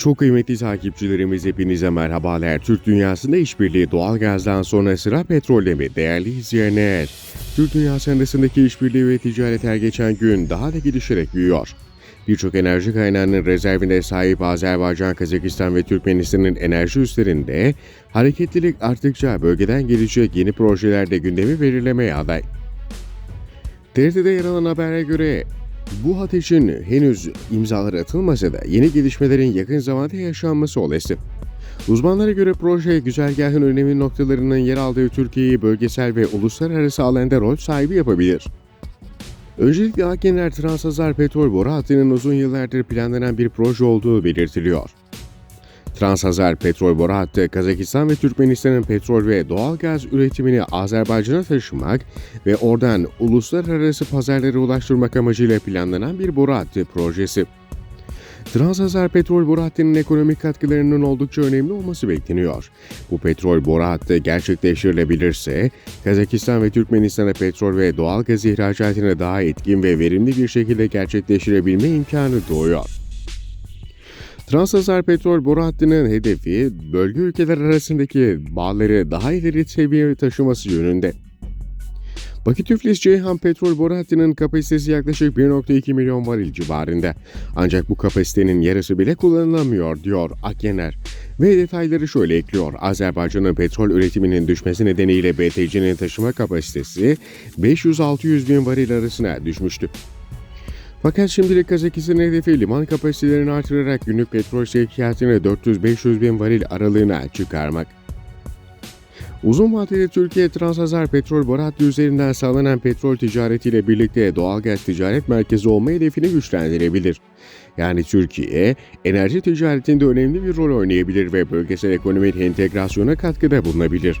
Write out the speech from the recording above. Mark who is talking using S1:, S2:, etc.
S1: Çok kıymetli takipçilerimiz hepinize merhabalar. Türk dünyasında işbirliği doğalgazdan sonra sıra petrolde mi? Değerli izleyenler, Türk dünyası arasındaki işbirliği ve ticaret her geçen gün daha da gelişerek büyüyor. Birçok enerji kaynağının rezervine sahip Azerbaycan, Kazakistan ve Türkmenistan'ın enerji üslerinde hareketlilik arttıkça bölgeden gelecek yeni projelerde gündemi belirlemeye aday. TRT'de yer alan habere göre bu ateşin henüz imzaları atılmasa da yeni gelişmelerin yakın zamanda yaşanması olası. Uzmanlara göre proje güzergahın önemli noktalarının yer aldığı Türkiye'yi bölgesel ve uluslararası alanda rol sahibi yapabilir. Öncelikle Akgener Transhazar Petrol Boru Hattı'nın uzun yıllardır planlanan bir proje olduğu belirtiliyor. Transhazar Petrol Boru Hattı, Kazakistan ve Türkmenistan'ın petrol ve doğal gaz üretimini Azerbaycan'a taşımak ve oradan uluslararası pazarlara ulaştırmak amacıyla planlanan bir boru hattı projesi. Transhazar petrol boru hattının ekonomik katkılarının oldukça önemli olması bekleniyor. Bu petrol boru hattı gerçekleştirilebilirse, Kazakistan ve Türkmenistan'a petrol ve doğal gaz ihracatını daha etkin ve verimli bir şekilde gerçekleştirebilme imkanı doğuyor. Transhazar petrol boru hattının hedefi bölge ülkeler arasındaki bağları daha ileri seviyeye taşıması yönünde. Bakü-Tiflis-Ceyhan petrol boru hattının kapasitesi yaklaşık 1.2 milyon varil civarında. Ancak bu kapasitenin yarısı bile kullanılamıyor diyor Akyener. Ve detayları şöyle ekliyor. Azerbaycan'ın petrol üretiminin düşmesi nedeniyle BTC'nin taşıma kapasitesi 500-600 bin varil arasına düşmüştü. Fakat şimdilik Kazakistan'ın hedefi liman kapasitelerini artırarak günlük petrol sevkiyatını 400-500 bin varil aralığına çıkarmak. Uzun vadede Türkiye Transhazar petrol boru hattı üzerinden sağlanan petrol ticaretiyle birlikte doğalgaz ticaret merkezi olma hedefini güçlendirebilir. Yani Türkiye, enerji ticaretinde önemli bir rol oynayabilir ve bölgesel ekonomik entegrasyona katkıda bulunabilir.